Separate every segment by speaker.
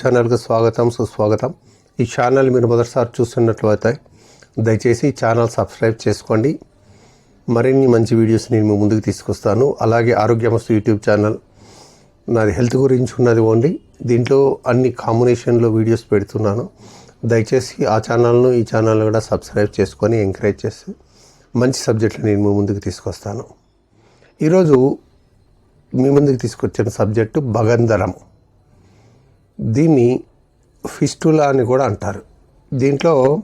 Speaker 1: ఛానల్కి స్వాగతం సుస్వాగతం. ఈ ఛానల్ మీరు మొదటిసారి చూస్తున్నట్లయితే దయచేసి ఛానల్ సబ్స్క్రైబ్ చేసుకోండి. మరిన్ని మంచి వీడియోస్ నేను మీ ముందుకు తీసుకొస్తాను. అలాగే ఆరోగ్యమస్తు యూట్యూబ్ ఛానల్ నాది హెల్త్ గురించి ఉన్నది ఓన్లీ. దీంట్లో అన్ని కాంబినేషన్లో వీడియోస్ పెడుతున్నాను. దయచేసి ఆ ఛానల్ను ఈ ఛానల్ కూడా సబ్స్క్రైబ్ చేసుకొని ఎంకరేజ్ చేసి మంచి సబ్జెక్టులు నేను మీ ముందుకు తీసుకొస్తాను. ఈరోజు మీ ముందుకు తీసుకొచ్చిన సబ్జెక్టు భగంధరం. దీన్ని ఫిస్టులా అని కూడా అంటారు. దీంట్లో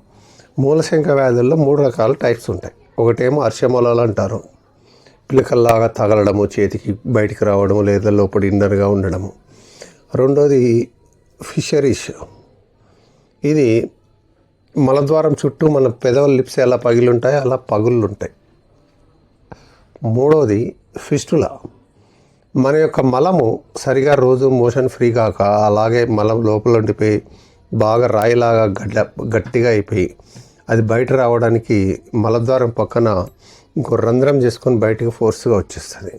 Speaker 1: మూలశంక వ్యాధుల్లో మూడు రకాల టైప్స్ ఉంటాయి. ఒకటేమో అర్షమూలాలు అంటారు. పిలకల్లాగా తగలడము చేతికి బయటికి రావడము లేదా లోపల ఇండర్గా ఉండడము. రెండోది ఫిషరీస్. ఇది మలద్వారం చుట్టూ మన పెదవుల లిప్స్ ఎలా పగిలి ఉంటాయో అలా పగుళ్ళు ఉంటాయి మూడోది ఫిస్టులా. మన యొక్క మలము సరిగా రోజు మోషన్ ఫ్రీ కాక అలాగే మలం లోపల ఉండిపోయి బాగా రాయిలాగా గడ్డ గట్టిగా అయిపోయి అది బయట రావడానికి మలద్వారం పక్కన ఇంకో రంధ్రం చేసుకొని బయటకు ఫోర్స్గా వచ్చేస్తుంది.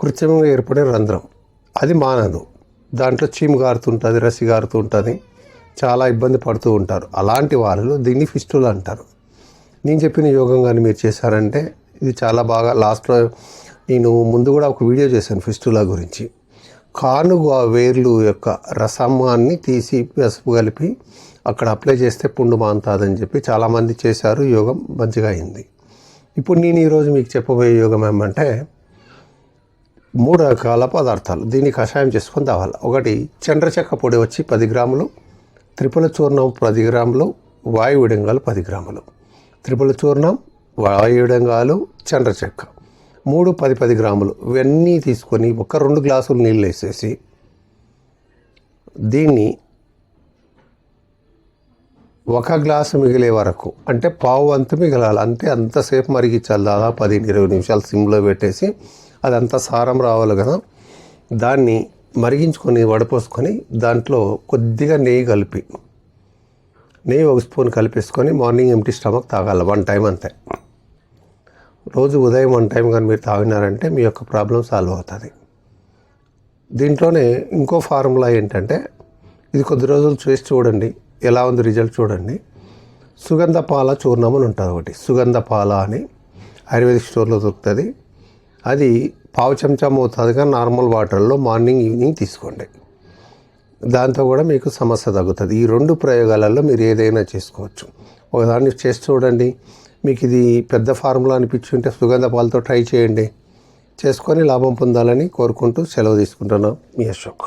Speaker 1: కృత్రిమంగా ఏర్పడే రంధ్రం. అది మానదు. దాంట్లో చీము గారుతుంటుంది రసి గారుతుంటుంది చాలా ఇబ్బంది పడుతూ ఉంటారు. అలాంటి వాళ్ళు దీన్ని ఫిస్టులు అంటారు. నేను చెప్పిన యోగం కానీ మీరు చేశారంటే ఇది చాలా బాగా లాస్ట్లో నేను ముందు కూడా ఒక వీడియో చేశాను ఫిస్టులా గురించి. కానుగ వేర్లు యొక్క రసమాన్ని తీసి పసుపు కలిపి అక్కడ అప్లై చేస్తే పుండు మాంతాదని చెప్పి చాలామంది చేశారు యోగం మంచిగా అయింది. ఇప్పుడు నేను ఈరోజు మీకు చెప్పబోయే యోగం ఏమంటే మూడు రకాల పదార్థాలు. దీన్ని కషాయం చేసుకొని తావాలి ఒకటి చండ్రచెక్క పొడి వచ్చి పది గ్రాములు త్రిపుల చూర్ణం పది గ్రాములు వాయు విడంగాలు పది గ్రాములు. త్రిపుల చూర్ణం వాయు విడంగాలు చండ్రచెక్క మూడు పది పది గ్రాములు ఇవన్నీ తీసుకొని ఒక రెండు గ్లాసులు నీళ్ళు వేసేసి దీన్ని ఒక గ్లాసు మిగిలే వరకు అంటే పావు అంత మిగలాలి. అంటే అంతసేపు మరిగించాలి. దాదాపు పదిహేను ఇరవై నిమిషాలు సిమ్లో పెట్టేసి అదంతా సారం రావాలి కదా. దాన్ని మరిగించుకొని వడపోసుకొని దాంట్లో కొద్దిగా నెయ్యి కలిపి నెయ్యి ఒక స్పూన్ కలిపేసుకొని మార్నింగ్ ఎంటీ స్టమక్ తాగాలి. వన్ టైం అంతే. రోజు ఉదయం వన్ టైం కానీ మీరు తాగినారంటే మీ యొక్క ప్రాబ్లం సాల్వ్ అవుతుంది. దీంట్లోనే ఇంకో ఫార్ములా ఏంటంటే ఇది కొద్ది రోజులు చేసి చూడండి ఎలా ఉంది రిజల్ట్ చూడండి. సుగంధ పాల చూర్ణం అని ఉంటుంది ఒకటి. సుగంధ పాల అని ఆయుర్వేదిక్ స్టోర్లో దొరుకుతుంది. అది పావు చెంచా మోతాదుగా నార్మల్ వాటర్లో మార్నింగ్ ఈవినింగ్ తీసుకోండి. దాంతో కూడా మీకు సమస్య తగ్గుతుంది. ఈ రెండు ప్రయోగాలలో మీరు ఏదైనా చేసుకోవచ్చు. ఒకదాన్ని చేసి చూడండి మీకు ఇది పెద్ద ఫార్ములా అనిపించి ఉంటే సుగంధ పాలతో ట్రై చేయండి. చేసుకొని లాభం పొందాలని కోరుకుంటూ సెలవు తీసుకుంటున్నాం మీ అశోక్.